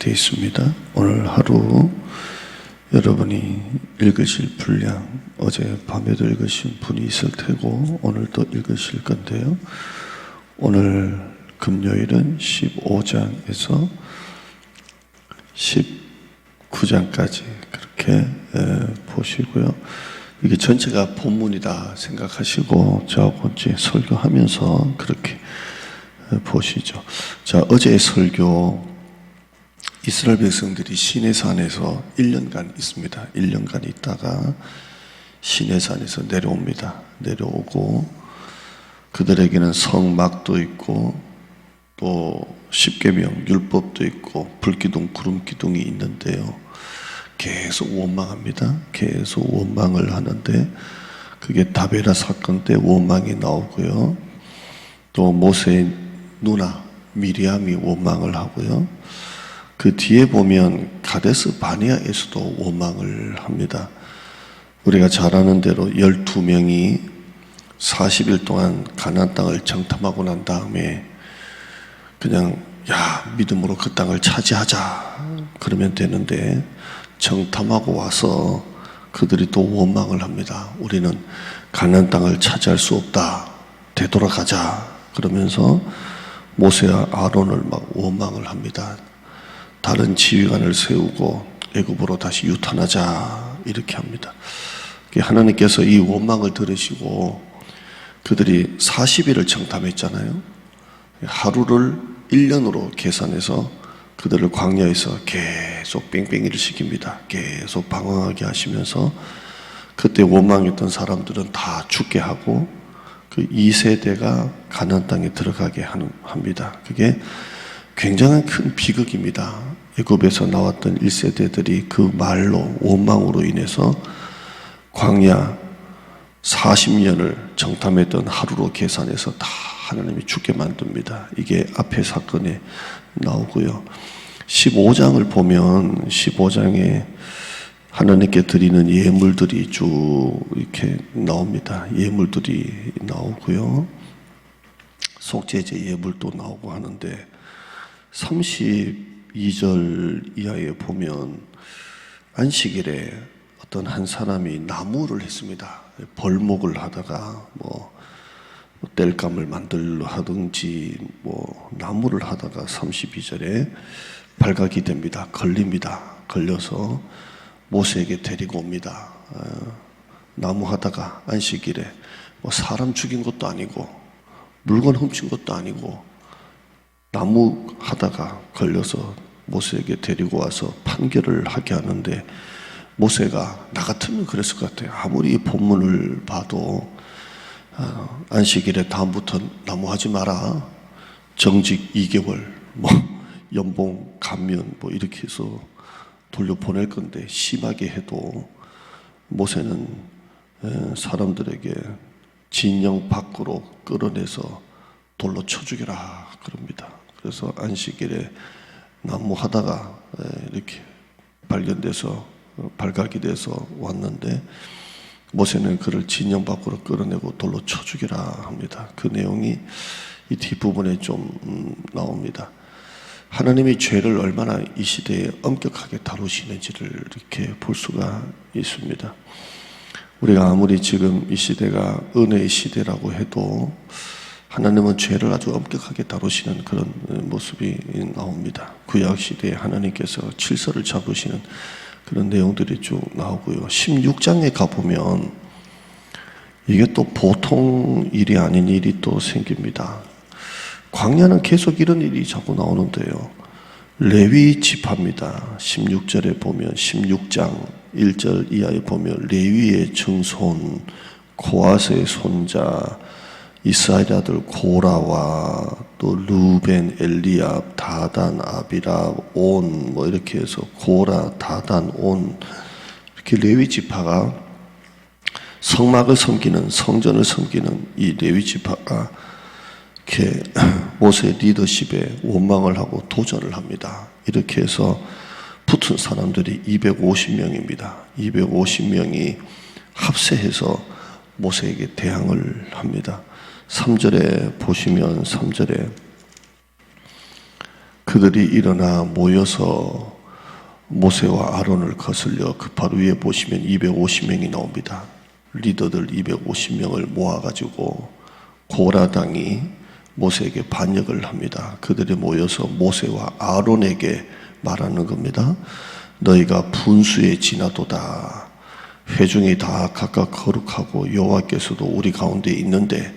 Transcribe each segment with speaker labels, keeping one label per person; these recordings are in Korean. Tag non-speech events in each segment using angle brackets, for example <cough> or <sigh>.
Speaker 1: 되어 있습니다. 오늘 하루 여러분이 읽으실 분량 어제 밤에도 읽으신 분이 있을 테고 오늘도 읽으실 건데요. 오늘 금요일은 15장에서 19장까지 그렇게 에, 보시고요. 이게 전체가 본문이다 생각하시고 저하고 이제 설교하면서 그렇게 에, 보시죠. 자, 어제 설교 이스라엘 백성들이 시내산에서 1년간 있습니다. 1년간 있다가 시내산에서 내려옵니다. 내려오고 그들에게는 성막도 있고 또 십계명 율법도 있고 불기둥 구름기둥이 있는데요. 계속 원망합니다. 계속 원망을 하는데 그게 다베라 사건 때 원망이 나오고요. 또 모세의 누나 미리암이 원망을 하고요. 그 뒤에 보면 가데스 바니아에서도 원망을 합니다. 우리가 잘 아는 대로 12명이 40일 동안 가나안 땅을 정탐하고 난 다음에 그냥 야 믿음으로 그 땅을 차지하자 그러면 되는데 정탐하고 와서 그들이 또 원망을 합니다. 우리는 가나안 땅을 차지할 수 없다. 되돌아가자. 그러면서 모세와 아론을 막 원망을 합니다. 다른 지휘관을 세우고 애굽으로 다시 유탄하자 이렇게 합니다. 하나님께서 이 원망을 들으시고 그들이 40일을 정탐했잖아요. 하루를 1년으로 계산해서 그들을 광야에서 계속 뺑뺑이를 시킵니다. 계속 방황하게 하시면서 그때 원망했던 사람들은 다 죽게 하고 그 2세대가 가나안 땅에 들어가게 합니다. 그게 굉장한 큰 비극입니다. 애굽에서 나왔던 1세대들이 그 말로 원망으로 인해서 광야 40년을 정탐했던 하루로 계산해서 다 하나님이 죽게 만듭니다. 이게 앞에 사건에 나오고요. 15장을 보면 15장에 하나님께 드리는 예물들이 쭉 이렇게 나옵니다. 예물들이 나오고요. 속죄제 예물도 나오고 하는데 32절 이하에 보면 안식일에 어떤 한 사람이 나무를 했습니다. 벌목을 하다가 뭐 땔감을 만들려 하든지 뭐 나무를 하다가 32절에 발각이 됩니다. 걸립니다. 걸려서 모세에게 데리고 옵니다. 어, 나무 하다가 안식일에 뭐 사람 죽인 것도 아니고 물건 훔친 것도 아니고 나무 하다가 걸려서 모세에게 데리고 와서 판결을 하게 하는데 모세가 나 같으면 그랬을 것 같아요. 아무리 본문을 봐도 어, 안식일에 다음부터 나무 하지 마라. 정직 2개월, 뭐 <laughs> 연봉 감면 뭐 이렇게 해서 돌려 보낼 건데 심하게 해도 모세는 사람들에게 진영 밖으로 끌어내서 돌로 쳐 죽여라 그럽니다. 그래서 안식일에 나무 하다가 이렇게 발견돼서 어, 발각이 돼서 왔는데 모세는 그를 진영 밖으로 끌어내고 돌로 쳐 죽이라 합니다. 그 내용이 이 뒷부분에 좀 음, 나옵니다. 하나님이 죄를 얼마나 이 시대에 엄격하게 다루시는지를 이렇게 볼 수가 있습니다. 우리가 아무리 지금 이 시대가 은혜의 시대라고 해도 하나님은 죄를 아주 엄격하게 다루시는 그런 모습이 나옵니다. 구약 시대에 하나님께서 질서를 잡으시는 그런 내용들이 쭉 나오고요. 16장에 가보면 이게 또 보통 일이 아닌 일이 또 생깁니다. 광야는 계속 이런 일이 자꾸 나오는데요. 레위 지파입니다. 16절에 보면 16장 1절 이하에 보면 레위의 증손 고아스의 손자 이스라엘 아들 고라와 또 루벤, 엘리압, 다단, 아비랍, 온 뭐 이렇게 해서 고라, 다단, 온 이렇게 레위 지파가 성막을 섬기는 성전을 섬기는 이 레위 지파가 이렇게 모세 리더십에 원망을 하고 도전을 합니다. 이렇게 해서 붙은 사람들이 250명입니다. 250명이 합세해서 모세에게 대항을 합니다. 3절에 보시면 3절에 그들이 일어나 모여서 모세와 아론을 거슬려 그 바로 위에 보시면 250명이 나옵니다. 리더들 250명을 모아가지고 고라당이 모세에게 반역을 합니다. 그들이 모여서 모세와 아론에게 말하는 겁니다. 너희가 분수에 지나도다. 회중이 다 각각 거룩하고 여호와께서도 우리 가운데 있는데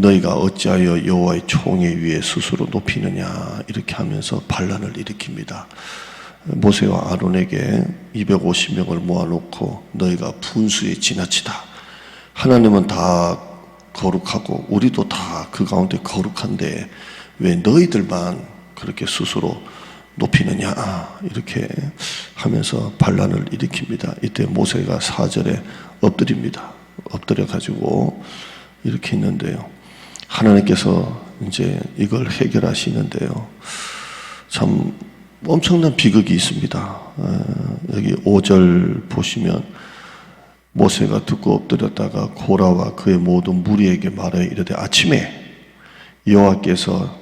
Speaker 1: 너희가 어찌하여 여호와의 총회 위에 스스로 높이느냐 이렇게 하면서 반란을 일으킵니다. 모세와 아론에게 250명을 모아놓고 너희가 분수에 지나치다. 하나님은 다 거룩하고 우리도 다 그 가운데 거룩한데 왜 너희들만 그렇게 스스로 높이느냐 이렇게 하면서 반란을 일으킵니다. 이때 모세가 사절에 엎드립니다. 엎드려 가지고 이렇게 있는데요. 하나님께서 이제 이걸 해결하시는데요. 참 엄청난 비극이 있습니다. 어, 여기 5절 보시면 모세가 듣고 엎드렸다가 고라와 그의 모든 무리에게 말하여 이르되 아침에 여호와께서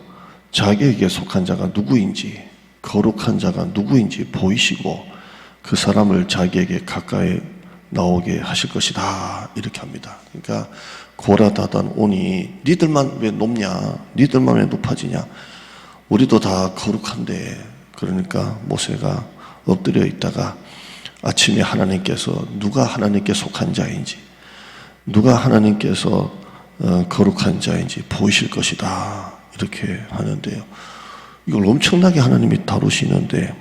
Speaker 1: 자기에게 속한 자가 누구인지 거룩한 자가 누구인지 보이시고 그 사람을 자기에게 가까이 나오게 하실 것이다 이렇게 합니다. 그러니까 고라다단 오니 니들만 왜 높냐? 니들만 왜 높아지냐? 우리도 다 거룩한데 그러니까 모세가 엎드려 있다가 아침에 하나님께서 누가 하나님께 속한 자인지 누가 하나님께서 어, 거룩한 자인지 보이실 것이다 이렇게 하는데요. 이걸 엄청나게 하나님이 다루시는데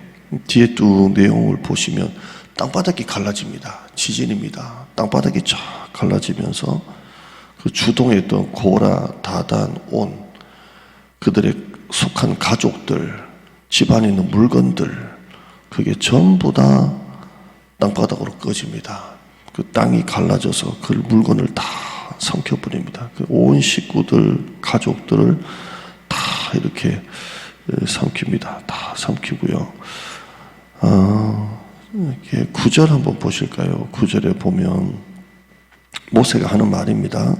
Speaker 1: 뒤에 또 내용을 보시면 땅바닥이 갈라집니다. 지진입니다. 땅바닥이 쫙 갈라지면서 그 주동에 있던 고라, 다단, 온 그들의 속한 가족들, 집안에 있는 물건들 그게 전부 다 땅바닥으로 꺼집니다. 그 땅이 갈라져서 그 물건을 다 삼켜버립니다. 그 온 식구들, 가족들을 다 이렇게 삼킵니다. 다 삼키고요. 아, 이렇게 구절 한번 보실까요? 구절에 보면 모세가 하는 말입니다.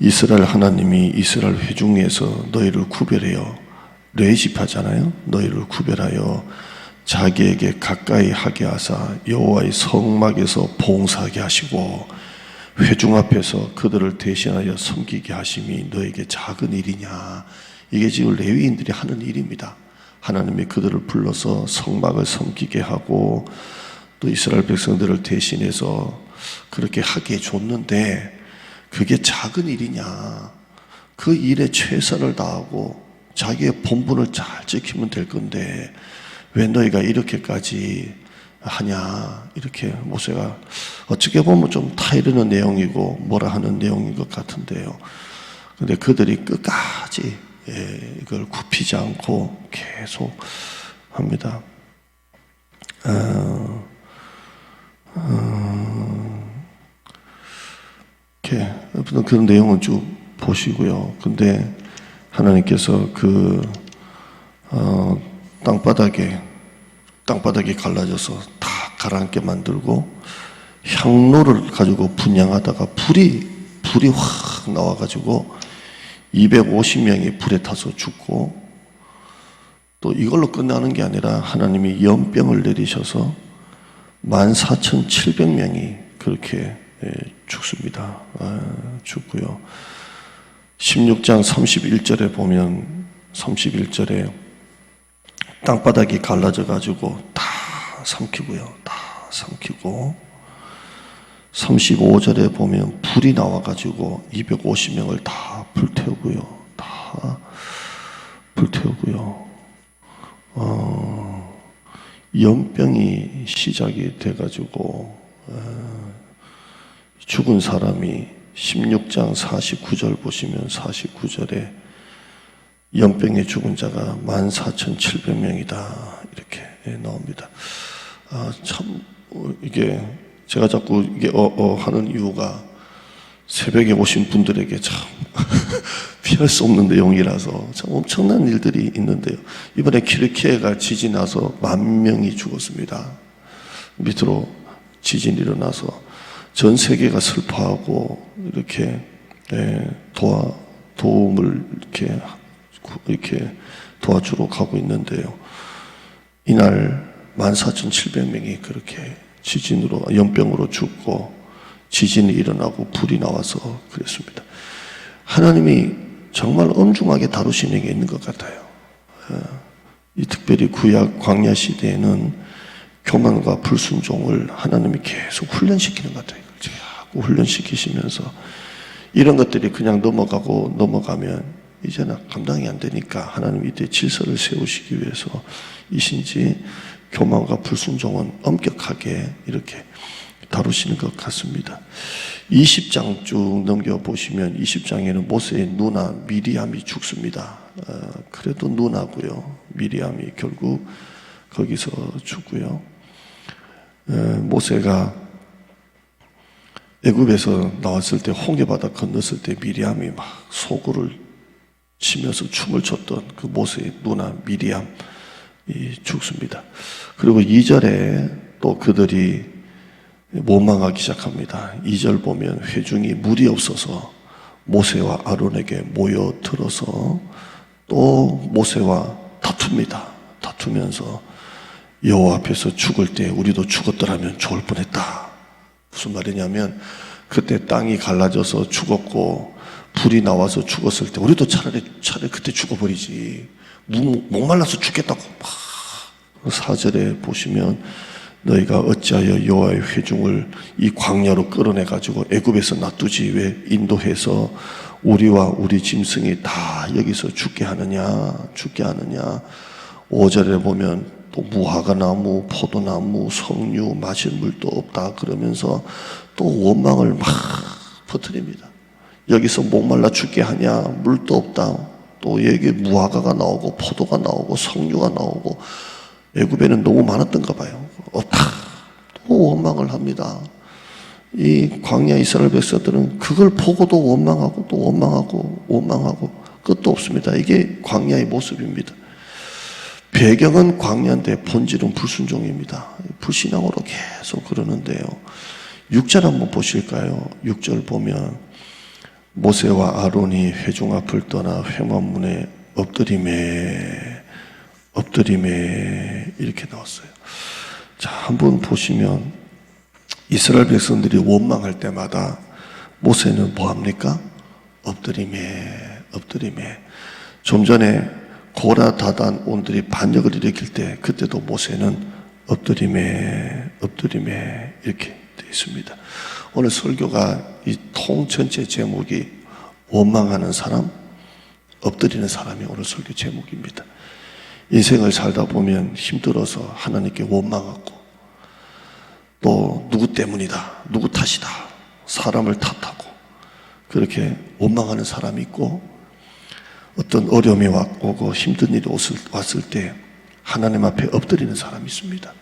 Speaker 1: 이스라엘 하나님이 이스라엘 회중에서 너희를 구별해요. 레집하잖아요. 너희를 구별하여 자기에게 가까이 하게 하사 여호와의 성막에서 봉사하게 하시고 회중 앞에서 그들을 대신하여 섬기게 하심이 너에게 작은 일이냐 이게 지금 레위인들이 하는 일입니다. 하나님이 그들을 불러서 성막을 섬기게 하고 또 이스라엘 백성들을 대신해서 그렇게 하게 줬는데 그게 작은 일이냐 그 일에 최선을 다하고 자기의 본분을 잘 지키면 될 건데 왜 너희가 이렇게까지 하냐 이렇게 모세가 어떻게 보면 좀 타이르는 내용이고 뭐라 하는 내용인 것 같은데요. 근데 그들이 끝까지 예, 이걸 굽히지 않고 계속 합니다. 어, 어, 이렇게 그런 내용은 쭉 보시고요. 근데 하나님께서 그 어, 땅바닥에 땅바닥이 갈라져서 다 가라앉게 만들고 향로를 가지고 분양하다가 불이 불이 확 나와가지고 250명이 불에 타서 죽고 또 이걸로 끝나는 게 아니라 하나님이 연병을 내리셔서 14,700명이 그렇게 예, 죽습니다. 아, 죽고요. 16장 31절에 보면 31절에 땅바닥이 갈라져 가지고 다 삼키고요. 다 삼키고 35절에 보면 불이 나와 가지고 250명을 다 불태우고요. 다 불태우고요. 어, 연병이 시작이 돼 가지고 어, 죽은 사람이 16장 49절 보시면 49절에 연병에 죽은 자가 14,700명이다. 이렇게 나옵니다. 아, 참, 이게, 제가 자꾸 이게 어, 어 하는 이유가 새벽에 오신 분들에게 참 <laughs> 피할 수 없는 내용이라서 참 엄청난 일들이 있는데요. 이번에 키르키에가 지진 나서 만 명이 죽었습니다. 밑으로 지진이 일어나서 전 세계가 슬퍼하고 이렇게 예, 도와 도움을 이렇게 이렇게 도와주러 가고 있는데요. 이날 14,700명이 그렇게 지진으로, 연병으로 죽고 지진이 일어나고 불이 나와서 그랬습니다. 하나님이 정말 엄중하게 다루시는 게 있는 것 같아요. 어, 이 특별히 구약 광야 시대에는 교만과 불순종을 하나님이 계속 훈련시키는 것 같아요. 자꾸 훈련시키시면서 이런 것들이 그냥 넘어가고 넘어가면 이제는 감당이 안 되니까 하나님 이때 질서를 세우시기 위해서 이신지 교만과 불순종은 엄격하게 이렇게 다루시는 것 같습니다. 20장 쭉 넘겨보시면 20장에는 모세의 누나 미리암이 죽습니다. 어, 그래도 누나고요. 미리암이 결국 거기서 죽고요. 어, 모세가 애굽에서 나왔을 때 홍해바다 건넜을 때 미리암이 막 소구를 치면서 춤을 췄던 그 모세의 누나 미리암이 죽습니다. 그리고 2절에 또 그들이 원망하기 시작합니다. 2절 보면 회중이 물이 없어서 모세와 아론에게 모여 들어서 또 모세와 다툽니다. 다투면서 여호와 앞에서 죽을 때 우리도 죽었더라면 좋을 뻔했다. 무슨 말이냐면 그때 땅이 갈라져서 죽었고 불이 나와서 죽었을 때 우리도 차라리 차라리 그때 죽어버리지 목- 목말라서 죽겠다고 막 사절에 보시면 너희가 어찌하여 여호와의 회중을 이 광야로 끌어내 가지고 애굽에서 놔두지 왜 인도해서 우리와 우리 짐승이 다 여기서 죽게 하느냐 죽게 하느냐 5절에 보면 또 무화과 나무, 포도나무, 석류, 마실 물도 없다 그러면서 또 원망을 막 퍼뜨립니다. 여기서 목말라 죽게 하냐 물도 없다. 또 여기 무화과가 나오고 포도가 나오고 석류가 나오고 애굽에는 너무 많았던가 봐요. 또 원망을 합니다. 이 광야 이스라엘 백성들은 그걸 보고도 원망하고 또 원망하고 원망하고 끝도 없습니다. 이게 광야의 모습입니다. 배경은 광야인데 본질은 불순종입니다. 불신앙으로 계속 그러는데요. 6절 한번 보실까요? 6절 보면 모세와 아론이 회중 앞을 떠나 회만문에 엎드림에 엎드림에 이렇게 나왔어요. 자, 한번 보시면 이스라엘 백성들이 원망할 때마다 모세는 뭐 합니까? 엎드림에 엎드림에 좀 전에 고라 다단 온들이 반역을 일으킬 때 그때도 모세는 엎드림에 엎드림에 이렇게 되어 있습니다. 오늘 설교가 이 통 전체 제목이 원망하는 사람, 엎드리는 사람이 오늘 설교 제목입니다. 인생을 살다 보면 힘들어서 하나님께 원망하고 또 누구 때문이다, 누구 탓이다, 사람을 탓하고 그렇게 원망하는 사람이 있고 어떤 어려움이 왔- 오고 힘든 일이 왔을, 왔을 때 하나님 앞에 엎드리는 사람이 있습니다.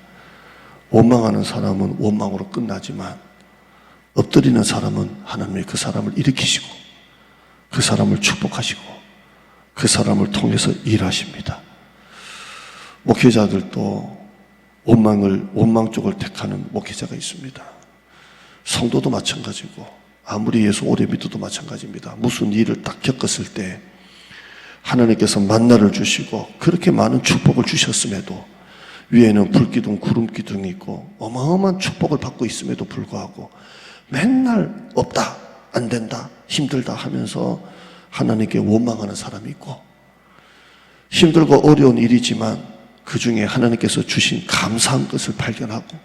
Speaker 1: 원망하는 사람은 원망으로 끝나지만 엎드리는 사람은 하나님이 그 사람을 일으키시고 그 사람을 축복하시고 그 사람을 통해서 일하십니다. 목회자들도 원망을 원망 쪽을 택하는 목회자가 있습니다. 성도도 마찬가지고 아무리 예수 오래 믿어도 마찬가지입니다. 무슨 일을 딱 겪었을 때 하나님께서 만나를 주시고 그렇게 많은 축복을 주셨음에도 위에는 불기둥, 구름 기둥이 있고 어마어마한 축복을 받고 있음에도 불구하고 맨날 없다, 안 된다, 힘들다 하면서 하나님께 원망하는 사람이 있고 힘들고 어려운 일이지만 그 중에 하나님께서 주신 감사한 것을 발견하고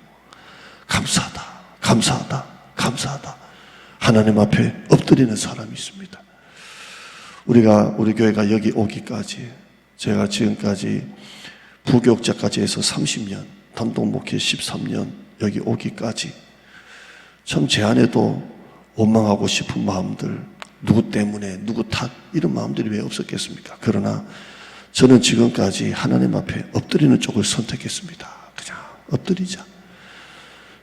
Speaker 1: 감사하다, 감사하다, 감사하다. 하나님 앞에 엎드리는 사람이 있습니다. 우리가 우리 교회가 여기 오기까지 제가 지금까지 부교육자까지 해서 30년, 단독 목회 13년 여기 오기까지 참 제 안에도 원망하고 싶은 마음들 누구 때문에 누구 탓 이런 마음들이 왜 없었겠습니까? 그러나 저는 지금까지 하나님 앞에 엎드리는 쪽을 선택했습니다. 그냥 엎드리자.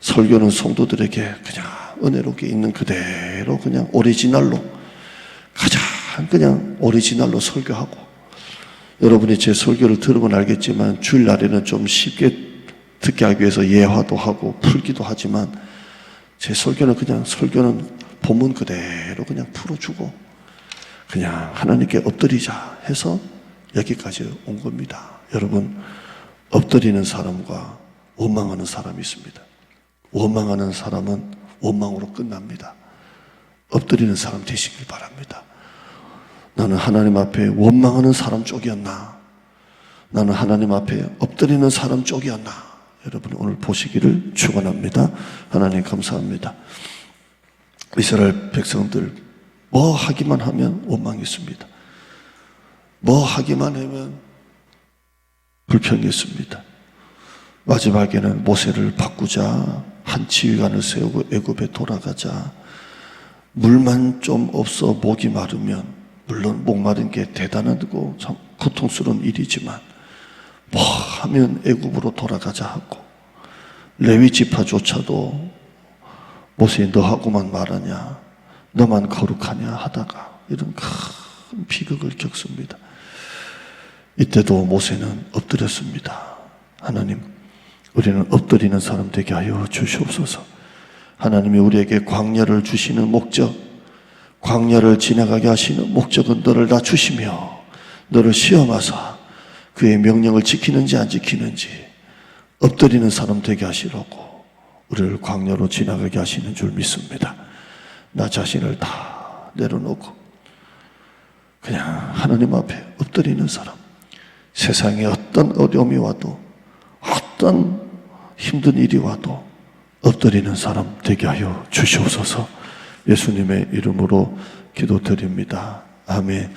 Speaker 1: 설교는 성도들에게 그냥 은혜롭게 있는 그대로 그냥 오리지널로 가장 그냥 오리지널로 설교하고 여러분이 제 설교를 들으면 알겠지만 주일날에는 좀 쉽게 듣게 하기 위해서 예화도 하고 풀기도 하지만 제 설교는 그냥 설교는 본문 그대로 그냥 풀어주고 그냥 하나님께 엎드리자 해서 여기까지 온 겁니다. 여러분, 엎드리는 사람과 원망하는 사람이 있습니다. 원망하는 사람은 원망으로 끝납니다. 엎드리는 사람 되시길 바랍니다. 나는 하나님 앞에 원망하는 사람 쪽이었나? 나는 하나님 앞에 엎드리는 사람 쪽이었나? 여러분 오늘 보시기를 축원합니다. 하나님 감사합니다. 이스라엘 백성들 뭐 하기만 하면 원망했습니다. 뭐 하기만 하면 불평했습니다. 마지막에는 모세를 바꾸자 한 지휘관을 세우고 애굽에 돌아가자 물만 좀 없어 목이 마르면 물론 목 마른 게 대단하고 참 고통스러운 일이지만 뭐 하면 애굽으로 돌아가자 하고 레위 지파조차도 모세 너하고만 말하냐 너만 거룩하냐 하다가 이런 큰 비극을 겪습니다. 이때도 모세는 엎드렸습니다. 하나님, 우리는 엎드리는 사람 되게 하여 주시옵소서. 하나님이 우리에게 광야를 주시는 목적, 광야를 지나가게 하시는 목적은 너를 낮추시며 너를 시험하사 그의 명령을 지키는지 안 지키는지 엎드리는 사람 되게 하시라고 우리를 광야로 지나가게 하시는 줄 믿습니다. 나 자신을 다 내려놓고 그냥 하나님 앞에 엎드리는 사람. 세상에 어떤 어려움이 와도 어떤 힘든 일이 와도 엎드리는 사람 되게 하여 주시옵소서 예수님의 이름으로 기도드립니다. 아멘.